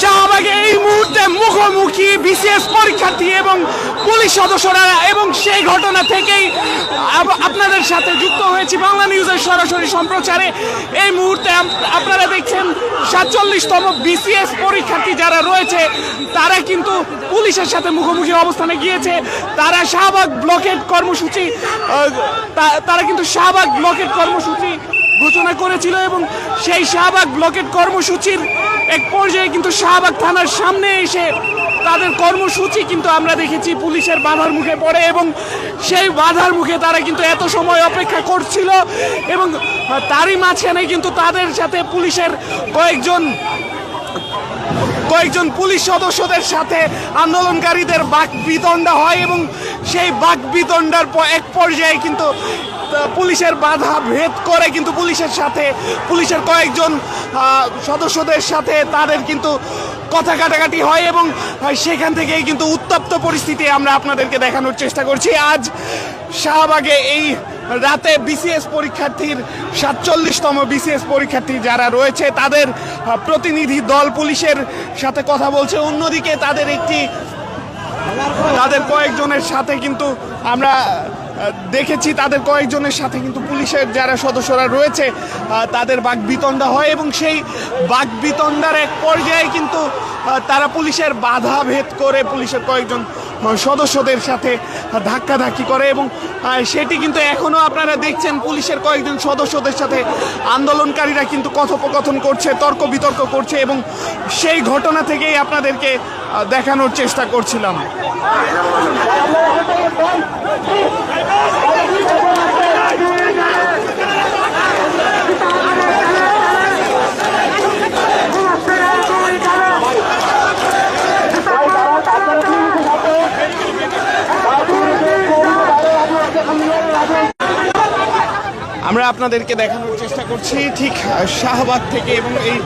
শাহবাগে এই মুহূর্তে মুখোমুখি বিসিএস পরীক্ষার্থী এবং পুলিশ সদস্যরা এবং সেই ঘটনা থেকেই আপনাদের সাথে যুক্ত হয়েছি বাংলা নিউজের সরাসরি সম্প্রচারে। এই মুহূর্তে আপনারা দেখছেন সাতচল্লিশতম বিসিএস পরীক্ষার্থী যারা রয়েছে, তারা কিন্তু পুলিশের সাথে মুখোমুখি অবস্থানে গিয়েছে। তারা শাহবাগ ব্লকেট কর্মসূচি তারা কিন্তু শাহবাগ ব্লকেট কর্মসূচি ঘোষণা করেছিল এবং সেই শাহবাগ ব্লকেট কর্মসূচির এক পর্যায়ে কিন্তু শাহবাগ থানার সামনে এসে তাদের কর্মসূচি কিন্তু আমরা দেখেছি, পুলিশের বাধার মুখে পড়ে এবং সেই বাধার মুখে তারা কিন্তু এত সময় অপেক্ষা করছিল এবং তারই মাঝখানে কিন্তু তাদের সাথে পুলিশের কয়েকজন কয়েকজন পুলিশ সদস্যদের সাথে আন্দোলনকারীদের বাক বিতণ্ডা হয় এবং সেই বাক বিতণ্ডার এক পর্যায়ে কিন্তু পুলিশের বাধা ভেদ করে কিন্তু পুলিশের সাথে, পুলিশের কয়েকজন সদস্যদের সাথে তাদের কিন্তু কথা কাটাকাটি হয় এবং সেখান থেকেই কিন্তু উত্তপ্ত পরিস্থিতি আমরা আপনাদেরকে দেখানোর চেষ্টা করছি। আজ শাহবাগে এই রাতে বিসিএস পরীক্ষার্থীর, সাতচল্লিশতম বিসিএস পরীক্ষার্থী যারা রয়েছে, তাদের প্রতিনিধি দল পুলিশের সাথে কথা বলছে। অন্যদিকে তাদের একটি, তাদের কয়েকজনের সাথে কিন্তু আমরা দেখেছি তাদের কয়েকজনের সাথে কিন্তু পুলিশের যারা সদস্যরা রয়েছে তাদের বাক বিতণ্ডা হয় এবং সেই বাক বিতণ্ডার এক পর্যায়ে কিন্তু তারা পুলিশের বাধা ভেদ করে পুলিশের কয়েকজন সদস্যদের সাথে ধাক্কাধাক্কি করে এবং সেটি কিন্তু এখনও আপনারা দেখছেন পুলিশের কয়েকজন সদস্যদের সাথে আন্দোলনকারীরা কিন্তু কথোপকথন করছে, তর্ক বিতর্ক করছে এবং সেই ঘটনা থেকেই আপনাদেরকে দেখানোর চেষ্টা করছিলাম। আমরা আপনাদেরকে দেখানোর চেষ্টা করছি ঠিক আহ, শাহবাগ থেকে এবং এই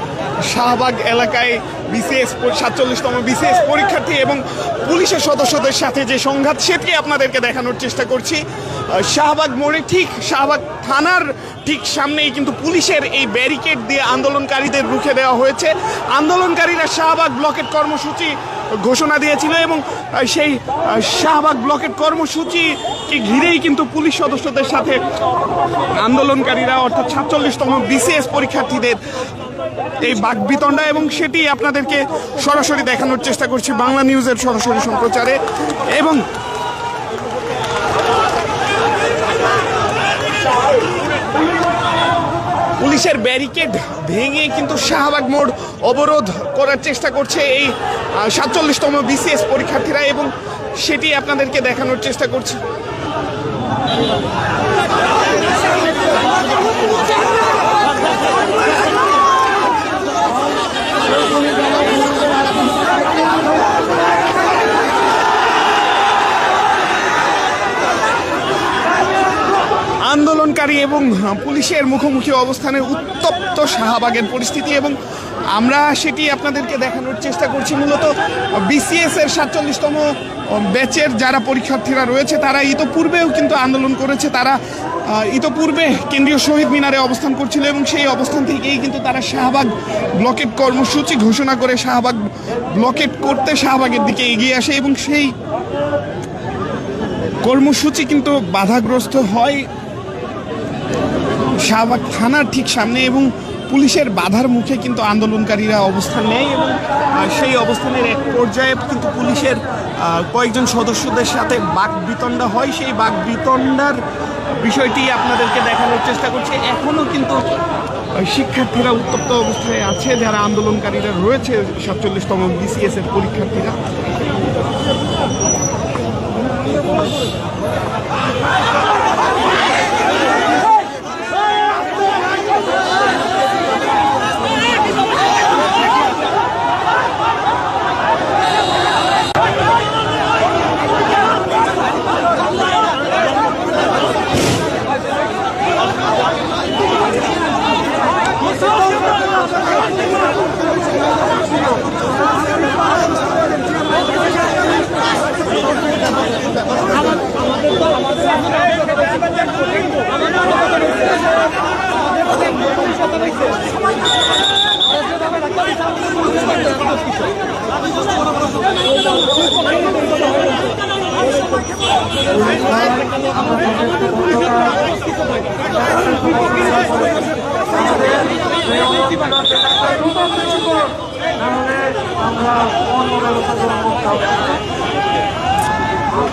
শাহবাগ এলাকায় বিসিএস সাতচল্লিশতম বিসিএস পরীক্ষার্থী এবং পুলিশের সদস্যদের সাথে যে সংঘাত সেটি আপনাদেরকে দেখানোর চেষ্টা করছি। শাহবাগ মোড়ে ঠিক শাহবাগ থানার ঠিক সামনেই কিন্তু পুলিশের এই ব্যারিকেড দিয়ে আন্দোলনকারীদের রুখে দেওয়া হয়েছে। আন্দোলনকারীরা শাহবাগ ব্লকেট কর্মসূচি ঘোষণা দিয়েছিল এবং সেই শাহবাগ ব্লকেট কর্মসূচিকে ঘিরেই কিন্তু পুলিশ সদস্যদের সাথে আন্দোলনকারীরা অর্থাৎ সাতচল্লিশতম বিসিএস পরীক্ষার্থীদের এই বাকবিতণ্ডা এবং সেটি আপনাদেরকে সরাসরি দেখানোর চেষ্টা করছি বাংলা নিউজের সরাসরি সম্প্রচারে। এবং পুলিশের ব্যারিকেড ভেঙে কিন্তু শাহবাগ মোড় অবরোধ করার চেষ্টা করছে এই সাতচল্লিশতম বিসিএস পরীক্ষার্থীরা এবং সেটি আপনাদেরকে দেখানোর চেষ্টা করছি। আন্দোলনকারী এবং পুলিশের মুখোমুখি অবস্থানে উত্তপ্ত শাহবাগের পরিস্থিতি এবং আমরা সেটি আপনাদেরকে দেখানোর চেষ্টা করছি। মূলত বিসিএস এর সাতচল্লিশতম ব্যাচের যারা পরীক্ষার্থীরা রয়েছে, তারা ইতোপূর্বেও কিন্তু আন্দোলন করেছে। তারা ইতোপূর্বে কেন্দ্রীয় শহীদ মিনারে অবস্থান করছিল এবং সেই অবস্থান থেকেই কিন্তু তারা শাহবাগ ব্লকেট কর্মসূচি ঘোষণা করে শাহবাগ ব্লকেট করতে শাহবাগের দিকে এগিয়ে আসে এবং সেই কর্মসূচি কিন্তু বাধাগ্রস্ত হয়। শাহবাগ থানার ঠিক সামনে এবং পুলিশের বাধার মুখে কিন্তু আন্দোলনকারীরা অবস্থান নেয় এবং সেই অবস্থানের এক পর্যায়ে কিন্তু পুলিশের কয়েকজন সদস্যদের সাথে বাঘ বিতণ্ডা হয় সেই বাঘ বিতণ্ডার বিষয়টি আপনাদেরকে দেখানোর চেষ্টা করছে এখনও কিন্তু শিক্ষার্থীরা উত্তপ্ত অবস্থায় আছে, যারা আন্দোলনকারীরা রয়েছে, সাতচল্লিশতম বিসিএস এর পরীক্ষার্থীরা Thank you.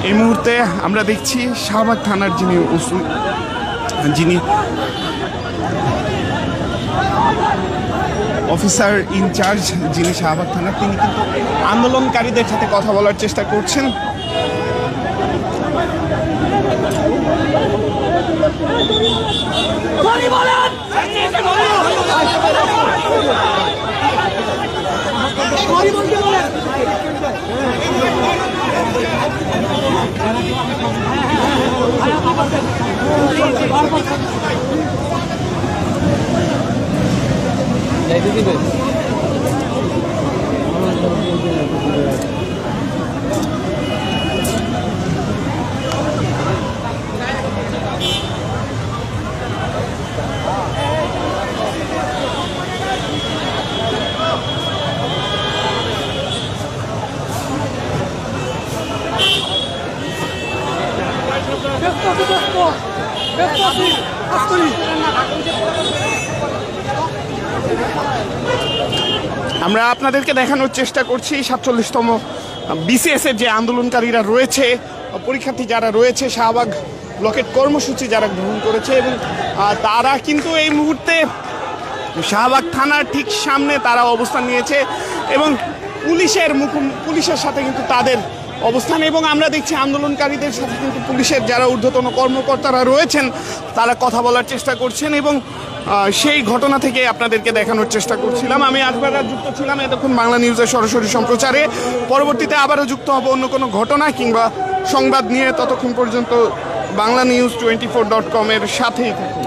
এই মুহূর্তে আমরা দেখছি শাহবাগ থানার যিনি উসুল, যিনি অফিসার ইনচার্জ যিনি শাহবাগ থানার, তিনি কিন্তু আন্দোলনকারীদের সাথে কথা বলার চেষ্টা করছেন। যাইতে দিবে Let's go, let's go! আমরা আপনাদেরকে দেখানোর চেষ্টা করছি সাতচল্লিশতম বিসিএস এর যে আন্দোলনকারীরা রয়েছে, পরীক্ষার্থী যারা রয়েছে, শাহবাগ ব্লকের কর্মসূচি যারা গ্রহণ করেছে এবং তারা কিন্তু এই মুহূর্তে শাহবাগ থানার ঠিক সামনে তারা অবস্থান নিয়েছে এবং পুলিশের মুখ পুলিশের সাথে কিন্তু তাদের অবস্থান এবং আমরা দেখছি আন্দোলনকারীদের সাথে কিন্তু পুলিশের যারা ঊর্ধ্বতন কর্মকর্তারা রয়েছেন, তারা কথা বলার চেষ্টা করছেন এবং সেই ঘটনা থেকে আপনাদেরকে দেখানোর চেষ্টা করছিলাম। আমি আজবার যুক্ত ছিলাম, এতক্ষণ বাংলা নিউজের সরাসরি সম্প্রচারে। পরবর্তীতে আবারও যুক্ত হব অন্য কোনো ঘটনা কিংবা সংবাদ নিয়ে। ততক্ষণ পর্যন্ত Bangla news twenty four dot কমের সাথেই থাকুন।